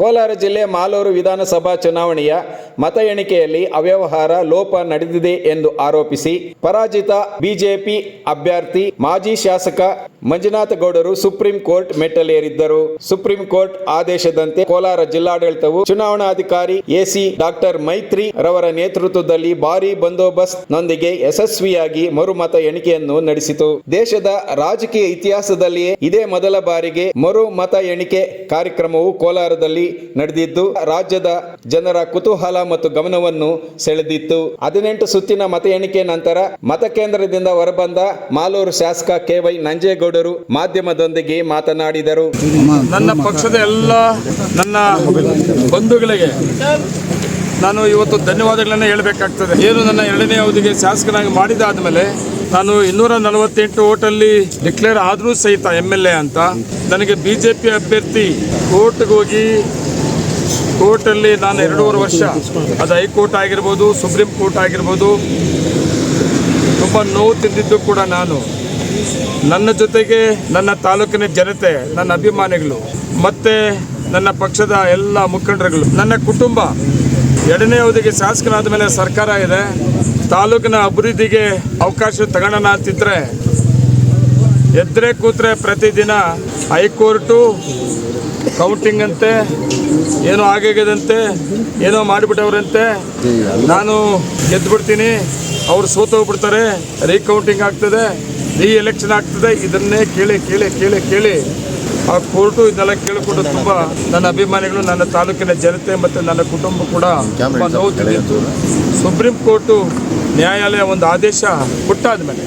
ಕೋಲಾರ ಜಿಲ್ಲೆ ಮಾಲೂರು ವಿಧಾನಸಭಾ ಚುನಾವಣೆಯ ಮತ ಎಣಿಕೆಯಲ್ಲಿ ಅವ್ಯವಹಾರ ಲೋಪ ನಡೆದಿದೆ ಎಂದು ಆರೋಪಿಸಿ ಪರಾಜಿತ ಬಿಜೆಪಿ ಅಭ್ಯರ್ಥಿ ಮಾಜಿ ಶಾಸಕ ಮಂಜುನಾಥ ಗೌಡರು ಸುಪ್ರೀಂ ಕೋರ್ಟ್ ಮೆಟ್ಟಲೇರಿದ್ದರು. ಸುಪ್ರೀಂ ಕೋರ್ಟ್ ಆದೇಶದಂತೆ ಕೋಲಾರ ಜಿಲ್ಲಾಡಳಿತವು ಚುನಾವಣಾಧಿಕಾರಿ ಎಸಿ ಡಾಕ್ಟರ್ ಮೈತ್ರಿ ರವರ ನೇತೃತ್ವದಲ್ಲಿ ಭಾರೀ ಬಂದೋಬಸ್ತ್ ನೊಂದಿಗೆ ಯಶಸ್ವಿಯಾಗಿ ಮರುಮತ ಎಣಿಕೆಯನ್ನು ನಡೆಸಿತು. ದೇಶದ ರಾಜಕೀಯ ಇತಿಹಾಸದಲ್ಲಿಯೇ ಇದೇ ಮೊದಲ ಬಾರಿಗೆ ಮರು ಮತ ಎಣಿಕೆ ಕಾರ್ಯಕ್ರಮವು ಕೋಲಾರದಲ್ಲಿ ನಡೆದಿದ್ದು, ರಾಜ್ಯದ ಜನರ ಕುತೂಹಲ ಮತ್ತು ಗಮನವನ್ನು ಸೆಳೆದಿತ್ತು. ಹದಿನೆಂಟು ಸುತ್ತಿನ ಮತ ಎಣಿಕೆ ನಂತರ ಮತಕೇಂದ್ರದಿಂದ ಹೊರಬಂದ ಮಾಲೂರು ಶಾಸಕ ಕೆವೈ ನಂಜೇಗೌಡರು ಮಾಧ್ಯಮದೊಂದಿಗೆ ಮಾತನಾಡಿದರು. ನನ್ನ ಪಕ್ಷದ ಎಲ್ಲ ನನ್ನ ಬಂಧುಗಳಿಗೆ ನಾನು ಇವತ್ತು ಧನ್ಯವಾದಗಳನ್ನು ಹೇಳಬೇಕಾಗ್ತದೆ. ಏನು ನನ್ನ ಎರಡನೇ ಅವಧಿಗೆ ಶಾಸಕನಾಗಿ ಮಾಡಿದಾದ ಮೇಲೆ ನಾನು ಇನ್ನೂರ ನಲವತ್ತೆಂಟು ಓಟಲ್ಲಿ ಡಿಕ್ಲೇರ್ ಆದರೂ ಸಹಿತ ಎಂ ಎಲ್ ಎ ಅಂತ. ನನಗೆ ಬಿ ಜೆ ಪಿ ಅಭ್ಯರ್ಥಿ ಕೋರ್ಟ್ಗೆ ಹೋಗಿ ಕೋರ್ಟಲ್ಲಿ ನಾನು ಎರಡೂವರೆ ವರ್ಷ ಅದು ಹೈಕೋರ್ಟ್ ಆಗಿರ್ಬೋದು, ಸುಪ್ರೀಂ ಕೋರ್ಟ್ ಆಗಿರ್ಬೋದು, ತುಂಬ ನೋವು ತಿಂದಿದ್ದು ಕೂಡ ನಾನು. ನನ್ನ ಜೊತೆಗೆ ನನ್ನ ತಾಲೂಕಿನ ಜನತೆ, ನನ್ನ ಅಭಿಮಾನಿಗಳು, ಮತ್ತು ನನ್ನ ಪಕ್ಷದ ಎಲ್ಲ ಮುಖಂಡರುಗಳು, ನನ್ನ ಕುಟುಂಬ ಎರಡನೇ ಅವಧಿಗೆ ಶಾಸಕನಾದ ಮೇಲೆ ಸರ್ಕಾರ ಇದೆ. ತಾಲೂಕಿನ ಅಭಿವೃದ್ಧಿಗೆ ಅವಕಾಶ ತಗೊಳ್ಳೋಣ ಅಂತಿದ್ರೆ ಎದ್ರೆ ಕೂತ್ರೆ ಪ್ರತಿದಿನ ಹೈಕೋರ್ಟು ಕೌಂಟಿಂಗ್ ಅಂತೆ, ಏನೋ ಆಗಿದಂತೆ ಏನೋ ಮಾಡಿಬಿಟ್ಟವ್ರಂತೆ. ನಾನು ಗೆದ್ದುಬಿಡ್ತೀನಿ ಅವ್ರು ಸೋತೋಗ್ಬಿಡ್ತಾರೆ ರೀಕೌಂಟಿಂಗ್ ಆಗ್ತದೆ ರೀ ಎಲೆಕ್ಷನ್ ಆಗ್ತದೆ, ಇದನ್ನೇ ಕೇಳಿ ಕೇಳಿ ಕೇಳಿ ಕೇಳಿ. ಆ ಕೋರ್ಟು ಇದನ್ನೆಲ್ಲ ಕೇಳಿಕೊಂಡು ತುಂಬ ನನ್ನ ಅಭಿಮಾನಿಗಳು ನನ್ನ ತಾಲೂಕಿನ ಜನತೆ ಮತ್ತು ನನ್ನ ಕುಟುಂಬ ಕೂಡ ನೋವು ತಿಳಿಯಿತು. ಸುಪ್ರೀಂ ಕೋರ್ಟು ನ್ಯಾಯಾಲಯ ಒಂದು ಆದೇಶ ಕೊಟ್ಟಾದ ಮೇಲೆ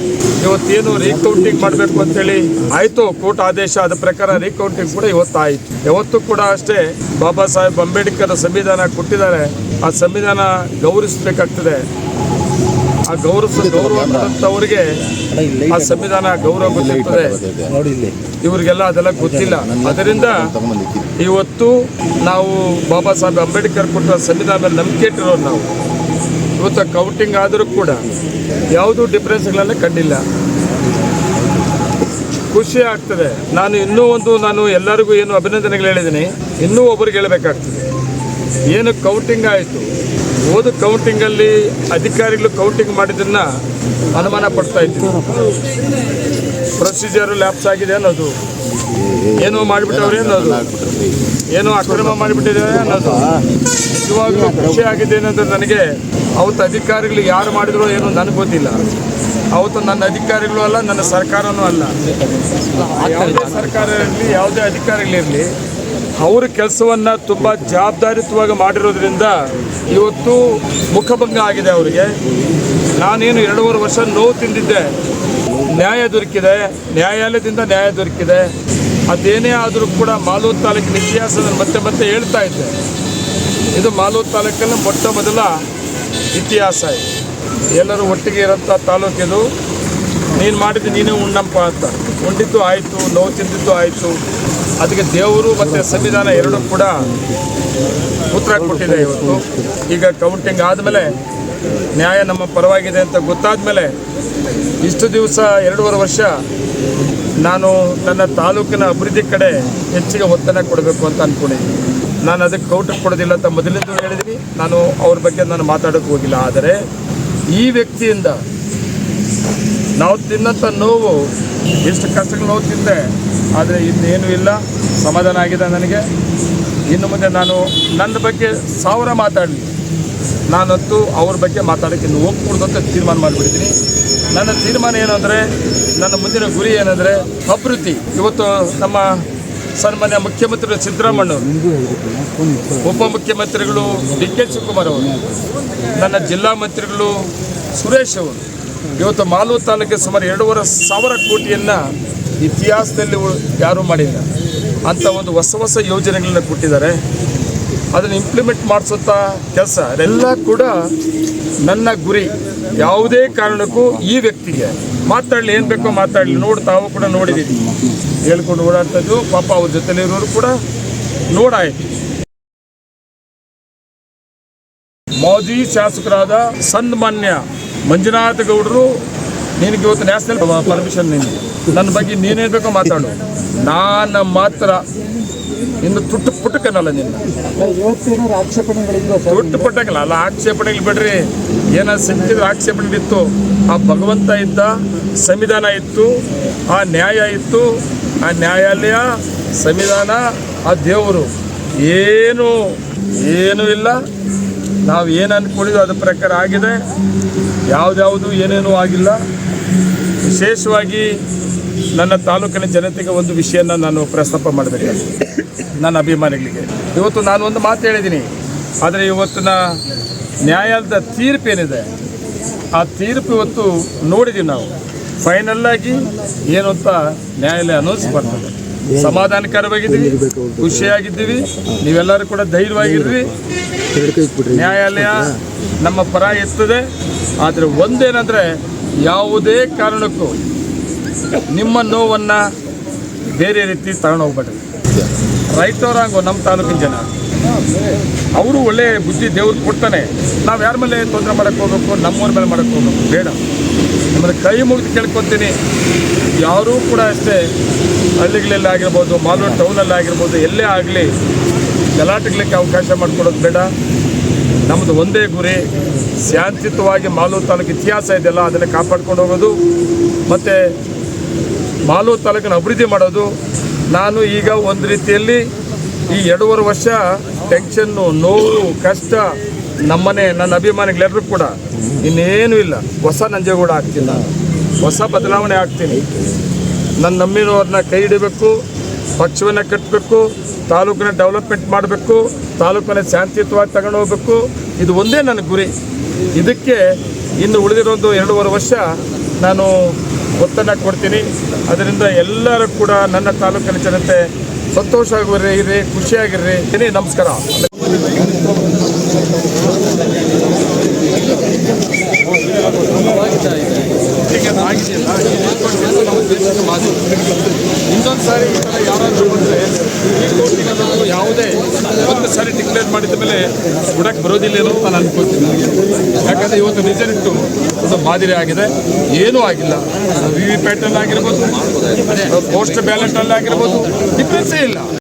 ಇವತ್ತೇನು ರೀಕೌಂಟಿಂಗ್ ಮಾಡಬೇಕು ಅಂತೇಳಿ ಆಯಿತು ಕೋರ್ಟ್ ಆದೇಶ ಅದ ಪ್ರಕಾರ ರೀಕೌಂಟಿಂಗ್ ಕೂಡ ಇವತ್ತು ಆಯಿತು ಯಾವತ್ತೂ ಕೂಡ ಅಷ್ಟೇ ಬಾಬಾ ಸಾಹೇಬ್ ಅಂಬೇಡ್ಕರ್ ಸಂವಿಧಾನ ಕೊಟ್ಟಿದ್ದಾರೆ. ಆ ಸಂವಿಧಾನ ಗೌರವಿಸಬೇಕಾಗ್ತದೆ. ಆ ಗೌರವ ಗೌರವ ಕೊಟ್ಟಂಥವ್ರಿಗೆ ಆ ಸಂವಿಧಾನ ಗೌರವ ಗೊತ್ತಿರ್ತದೆ. ಇವರಿಗೆಲ್ಲ ಅದೆಲ್ಲ ಗೊತ್ತಿಲ್ಲ. ಅದರಿಂದ ಇವತ್ತು ನಾವು ಬಾಬಾ ಸಾಹೇಬ್ ಅಂಬೇಡ್ಕರ್ ಕೊಟ್ಟ ಸಂವಿಧಾನ ಮೇಲೆ ನಂಬಿಕೆ ಇಟ್ಟಿರೋರು ನಾವು. ಇವತ್ತು ಕೌಂಟಿಂಗ್ ಆದರೂ ಕೂಡ ಯಾವುದೂ ಡಿಫ್ರೆನ್ಸ್ಗಳನ್ನ ಕಂಡಿಲ್ಲ. ಖುಷಿ ಆಗ್ತದೆ. ನಾನು ಇನ್ನೂ ಒಂದು, ನಾನು ಎಲ್ಲರಿಗೂ ಏನು ಅಭಿನಂದನೆಗಳು ಹೇಳಿದ್ದೀನಿ. ಇನ್ನೂ ಒಬ್ಬರಿಗೆ ಹೇಳಬೇಕಾಗ್ತದೆ. ಏನು ಕೌಂಟಿಂಗ್ ಆಯಿತು? ಓದು ಕೌಂಟಿಂಗಲ್ಲಿ ಅಧಿಕಾರಿಗಳು ಕೌಂಟಿಂಗ್ ಮಾಡಿದ್ದನ್ನು ಅನುಮಾನ ಪಡ್ತಾ ಇದ್ವಿ ಪ್ರೊಸೀಜರು ಲ್ಯಾಪ್ಸ್ ಆಗಿದೆ ಅನ್ನೋದು. ಏನೋ ಮಾಡಿಬಿಟ್ಟವ್ರೆ ಅನ್ನೋದು. ಏನೋ ಅಕ್ರಮ ಮಾಡಿಬಿಟ್ಟಿದ್ದಾರೆ ಅನ್ನೋದು. ನಿಜವಾಗ್ಲೂ ಖುಷಿ ಆಗಿದೆ ಏನಂದ್ರೆ ನನಗೆ ಅವತ್ತು ಅಧಿಕಾರಿಗಳು ಯಾರು ಮಾಡಿದ್ರು ಏನು ನನಗೆ ಗೊತ್ತಿಲ್ಲ. ಅವತ್ತು ನನ್ನ ಅಧಿಕಾರಿಗಳು ಅಲ್ಲ, ನನ್ನ ಸರ್ಕಾರನೂ ಅಲ್ಲ. ಯಾವುದೇ ಸರ್ಕಾರ ಇರಲಿ ಯಾವುದೇ ಅಧಿಕಾರಿಗಳಿರಲಿ ಅವ್ರ ಕೆಲಸವನ್ನು ತುಂಬ ಜವಾಬ್ದಾರಿತವಾಗಿ ಮಾಡಿರೋದ್ರಿಂದ ಇವತ್ತು ಮುಖಭಂಗ ಆಗಿದೆ ಅವರಿಗೆ. ನಾನೇನು ಎರಡೂವರೆ ವರ್ಷ ನೋವು ತಿಂದಿದ್ದೆ. ನ್ಯಾಯ ದೊರಕಿದೆ, ನ್ಯಾಯಾಲಯದಿಂದ ನ್ಯಾಯ ದೊರಕಿದೆ. ಅದೇನೇ ಆದರೂ ಕೂಡ ಮಾಲೂರು ತಾಲೂಕಿನ ಇತಿಹಾಸ ಮತ್ತೆ ಮತ್ತೆ ಹೇಳ್ತಾ ಇದ್ದೆ. ಇದು ಮಾಲೂರು ತಾಲೂಕಲ್ಲಿ ಮೊಟ್ಟ ಮೊದಲ ಇತಿಹಾಸ ಎಲ್ಲರೂ ಒಟ್ಟಿಗೆ ಇರೋಂಥ ತಾಲೂಕಿದು ನೀನು ಮಾಡಿದ್ದು ನೀನೇ ಉಣ್ಣಪ್ಪ ಅಂತ. ಉಂಡಿದ್ದು ಆಯಿತು, ನೋವು ತಿಂದಿದ್ದು ಆಯಿತು. ಅದಕ್ಕೆ ದೇವರು ಮತ್ತು ಸಂವಿಧಾನ ಎರಡೂ ಕೂಡ ಉತ್ತರ ಕೊಟ್ಟಿದೆ ಇವತ್ತು. ಈಗ ಕೌಂಟಿಂಗ್ ಆದಮೇಲೆ ನ್ಯಾಯ ನಮ್ಮ ಪರವಾಗಿದೆ ಅಂತ ಗೊತ್ತಾದ ಮೇಲೆ ಇಷ್ಟು ದಿವಸ ಎರಡೂವರೆ ವರ್ಷ ನಾನು ನನ್ನ ತಾಲೂಕಿನ ಅಭಿವೃದ್ಧಿ ಕಡೆ ಹೆಚ್ಚಿಗೆ ಒತ್ತನ್ನು ಕೊಡಬೇಕು ಅಂತ ಅಂದ್ಕೊಂಡಿದ್ದೀನಿ ನಾನು ಅದಕ್ಕೆ ಕೌಂಟರ್ ಕೊಡೋದಿಲ್ಲ ಅಂತ ಮೊದಲಿಂದ ಹೇಳಿದ್ದೀನಿ. ನಾನು ಅವ್ರ ಬಗ್ಗೆ ನಾನು ಮಾತಾಡೋಕ್ಕೆ ಹೋಗಿಲ್ಲ. ಆದರೆ ಈ ವ್ಯಕ್ತಿಯಿಂದ ನಾವು ತಿನ್ನಂಥ ನೋವು, ಎಷ್ಟು ಕಷ್ಟಗಳು ನೋವು ತಿಂದೆ ಆದರೆ ಇನ್ನೇನು ಇಲ್ಲ. ಸಮಾಧಾನ ಆಗಿದೆ ನನಗೆ. ಇನ್ನು ಮುಂದೆ ನಾನು ನನ್ನ ಬಗ್ಗೆ ಸಾವಿರ ಮಾತಾಡಲಿ. ನಾನಂತೂ ಅವ್ರ ಬಗ್ಗೆ ಮಾತಾಡೋಕ್ಕೆ ಇನ್ನು ಹೋಗ್ಕೂಡ್ದು ಅಂತ ತೀರ್ಮಾನ ಮಾಡಿಬಿಡ್ತೀನಿ ನನ್ನ ತೀರ್ಮಾನ ಏನು ಅಂದರೆ, ನನ್ನ ಮುಂದಿನ ಗುರಿ ಏನಂದರೆ ಅಭಿವೃದ್ಧಿ. ಇವತ್ತು ನಮ್ಮ ಸನ್ಮಾನ್ಯ ಮುಖ್ಯಮಂತ್ರಿ ಸಿದ್ದರಾಮಣ್ಣವರು ಉಪಮುಖ್ಯಮಂತ್ರಿಗಳು ಡಿ ಕೆ ಶಿವಕುಮಾರ್ ಅವರು, ನನ್ನ ಜಿಲ್ಲಾ ಮಂತ್ರಿಗಳು ಸುರೇಶ್ ಅವರು, ಇವತ್ತು ಮಾಲೂರು ತಾಲೂಕಿಗೆ ಸುಮಾರು ಎರಡೂವರೆ ಸಾವಿರ ಕೋಟಿಯನ್ನು ಇತಿಹಾಸದಲ್ಲಿ ಯಾರೂ ಮಾಡಿಲ್ಲ. ಅಂತ ಒಂದು ಹೊಸ ಹೊಸ ಯೋಜನೆಗಳನ್ನ ಕೊಟ್ಟಿದ್ದಾರೆ. ಅದನ್ನು ಇಂಪ್ಲಿಮೆಂಟ್ ಮಾಡಿಸುತ್ತಾ ಕೆಲಸ. ಅದೆಲ್ಲ ಕೂಡ ನನ್ನ ಗುರಿ. ಯಾವುದೇ ಕಾರಣಕ್ಕೂ ಈ ವ್ಯಕ್ತಿಗೆ. ಮಾತಾಡಲಿ, ಏನು ಬೇಕೋ ಮಾತಾಡಲಿ. ನೋಡಿ, ತಾವು ಕೂಡ ನೋಡಿದ್ದೀನಿ ಹೇಳ್ಕೊಂಡು ಓಡಾಡ್ತದ್ದು ಪಾಪ ಅವ್ರ ಜೊತೆಲಿರೋರು ಕೂಡ ನೋಡಾಯಿತು. ಮಾಜಿ ಶಾಸಕರಾದ ಸನ್ಮಾನ್ಯ ಮಂಜುನಾಥ ಗೌಡರು ನಿನಗೆ ಇವತ್ತು ನ್ಯಾಷನಲ್ ಪರ್ಮಿಷನ್ ನಿನಗೆ ನನ್ನ ಬಗ್ಗೆ ನೀನೇ ಬೇಕು ಮಾತಾಡು. ನಾನು ಮಾತ್ರ ಇನ್ನು ತುಟ್ಟು ಪುಟ್ಟಕ್ಕನಲ್ಲ ನಿನ್ನ. ತುಟ್ಟು ಪುಟ್ಟಕ್ಕಲ್ಲ ಅಲ್ಲ ಆಕ್ಷೇಪಣೆಗಳು ಬಿಡ್ರಿ. ಏನ ಸಿಕ್ಕಿದ್ರೆ ಆಕ್ಷೇಪಣೆ ಇತ್ತು. ಆ ಭಗವಂತ ಇದ್ದ ಸಂವಿಧಾನ ಇತ್ತು ಆ ನ್ಯಾಯ ಇತ್ತು ಆ ನ್ಯಾಯಾಲಯ ಸಂವಿಧಾನ ಆ ದೇವರು. ಏನು ಏನೂ ಇಲ್ಲ. ನಾವು ಏನು ಅಂದ್ಕೊಂಡಿದ್ವಿ ಅದ್ರ ಪ್ರಕಾರ ಆಗಿದೆ. ಯಾವುದ್ಯಾವುದು ಏನೇನೂ ಆಗಿಲ್ಲ. ವಿಶೇಷವಾಗಿ ನನ್ನ ತಾಲೂಕಿನ ಜನತೆಗೆ ಒಂದು ವಿಷಯನ ನಾನು ಪ್ರಸ್ತಾಪ ಮಾಡಬೇಕಾಗಿದೆ. ನನ್ನ ಅಭಿಮಾನಿಗಳಿಗೆ. ಇವತ್ತು ನಾನು ಒಂದು ಮಾತು ಹೇಳಿದ್ದೀನಿ. ಆದರೆ ಇವತ್ತಿನ ನ್ಯಾಯಾಲಯದ ತೀರ್ಪು ಏನಿದೆ? ಆ ತೀರ್ಪು ಇವತ್ತು ನೋಡಿದ್ದೀವಿ ನಾವು. ಫೈನಲ್ ಆಗಿ ಏನು ಅಂತ ನ್ಯಾಯಾಲಯ ಅನೌನ್ಸ್ ಮಾಡ್ತದೆ. ಸಮಾಧಾನಕರವಾಗಿದ್ದೀವಿ, ಖುಷಿಯಾಗಿದ್ದೀವಿ, ನೀವೆಲ್ಲರೂ ಕೂಡ ಧೈರ್ಯವಾಗಿರ್ರಿ. ನ್ಯಾಯಾಲಯ ನಮ್ಮ ಪರ ಇರ್ತದೆ ಆದರೆ ಒಂದೇನಂದರೆ ಯಾವುದೇ ಕಾರಣಕ್ಕೂ ನಿಮ್ಮ ನೋವನ್ನು ಬೇರೆ ರೀತಿ ತಗೊಂಡು ಹೋಗ್ಬೇಡ್ರಿ ರೈಟ್ ನಮ್ಮ ತಾಲೂಕಿನ ಜನ. ಅವರು ಒಳ್ಳೆ ಬುದ್ಧಿ ದೇವ್ರು ಕೊಡ್ತಾನೆ. ನಾವು ಯಾರ ಮೇಲೆ ತೊಂದರೆ ಮಾಡಕ್ಕೆ ಹೋಗ್ಬೇಕು, ನಮ್ಮವ್ರ ಮೇಲೆ ಮಾಡಕ್ಕೆ ಹೋಗ್ಬೇಕು, ಬೇಡ. ಆಮೇಲೆ ಕೈ ಮುಗಿದು ಕೇಳ್ಕೊತೀನಿ. ಯಾರೂ ಕೂಡ ಅಷ್ಟೇ ಹಳ್ಳಿಗಳಲ್ಲಿ ಆಗಿರ್ಬೋದು ಮಾಲೂರು ಟೌನಲ್ಲಿ ಆಗಿರ್ಬೋದು, ಎಲ್ಲೇ ಆಗಲಿ ಗಲಾಟೆಗಳಿಗೆ ಅವಕಾಶ ಮಾಡಿಕೊಡೋದು ಬೇಡ. ನಮ್ಮದು ಒಂದೇ ಗುರಿ ಶಾಂತಿಯುತವಾಗಿ ಮಾಲೂರು ತಾಲೂಕು ಇತಿಹಾಸ ಇದೆಯಲ್ಲ, ಅದನ್ನು ಕಾಪಾಡ್ಕೊಂಡು ಹೋಗೋದು. ಮತ್ತು ಮಾಲೂರು ತಾಲೂಕನ್ನು ಅಭಿವೃದ್ಧಿ ಮಾಡೋದು. ನಾನು ಈಗ ಒಂದು ರೀತಿಯಲ್ಲಿ ಈ ಎರಡೂವರೆ ವರ್ಷ ಟೆನ್ಷನ್ನು ನೋವು, ಕಷ್ಟ, ನಮ್ಮನೆ, ನನ್ನ ಅಭಿಮಾನಿಗಳೆಲ್ಲರೂ ಕೂಡ ಇನ್ನೇನೂ ಇಲ್ಲ. ಹೊಸ ನಂಜೇಗೌಡ ಆಗ್ತೀನಿ ಹೊಸ ಬದಲಾವಣೆ ಆಗ್ತೀನಿ. ನನ್ನ ನಮ್ಮಿರೋರನ್ನ ಕೈ ಹಿಡಿಬೇಕು. ಪಕ್ಷವನ್ನು ಕಟ್ಟಬೇಕು ತಾಲೂಕಿನ ಡೆವಲಪ್ಮೆಂಟ್ ಮಾಡಬೇಕು ತಾಲೂಕನ್ನ ಶಾಂತಿಯುತವಾಗಿ ತಗೊಂಡು ಹೋಗಬೇಕು. ಇದು ಒಂದೇ ನನ್ನ ಗುರಿ. ಇದಕ್ಕೆ ಇನ್ನು ಉಳಿದಿರೋದು ಎರಡೂವರೆ ವರ್ಷ ನಾನು ಒತ್ತನ್ನು ಕೊಡ್ತೀನಿ. ಅದರಿಂದ ಎಲ್ಲರೂ ಕೂಡ ನನ್ನ ತಾಲೂಕಿನ ಜನತೆ ಸಂತೋಷವಾಗಿರ್ರಿ ಇರ್ರಿ ಖುಷಿಯಾಗಿರ್ರಿ ನಮಸ್ಕಾರ ಇನ್ನೊಂದು ಸಾರಿ ಈ ಥರ ಯಾರಾದರೂ ಬಂದರೆ ಯಾವುದೇ ಒಂದು ಸಾರಿ ಡಿಕ್ಲೇರ್ ಮಾಡಿದ ಮೇಲೆ ಬಿಡಕ್ಕೆ ಬರೋದಿಲ್ಲ ಅಂತ ನಾನು ಅನ್ಕೋತೀನಿ ಯಾಕಂದರೆ ಇವತ್ತು ರಿಸಲ್ಟು ಒಂದು ಮಾದರಿ ಆಗಿದೆ. ಏನೂ ಆಗಿಲ್ಲ. ವಿ ವಿ ಪ್ಯಾಟರ್ನ್ ಆಗಿರ್ಬೋದು ಪೋಸ್ಟ್ ಬ್ಯಾಲೆಟಲ್ಲಿ ಆಗಿರ್ಬೋದು ಡಿಫ್ರೆನ್ಸೇ ಇಲ್ಲ.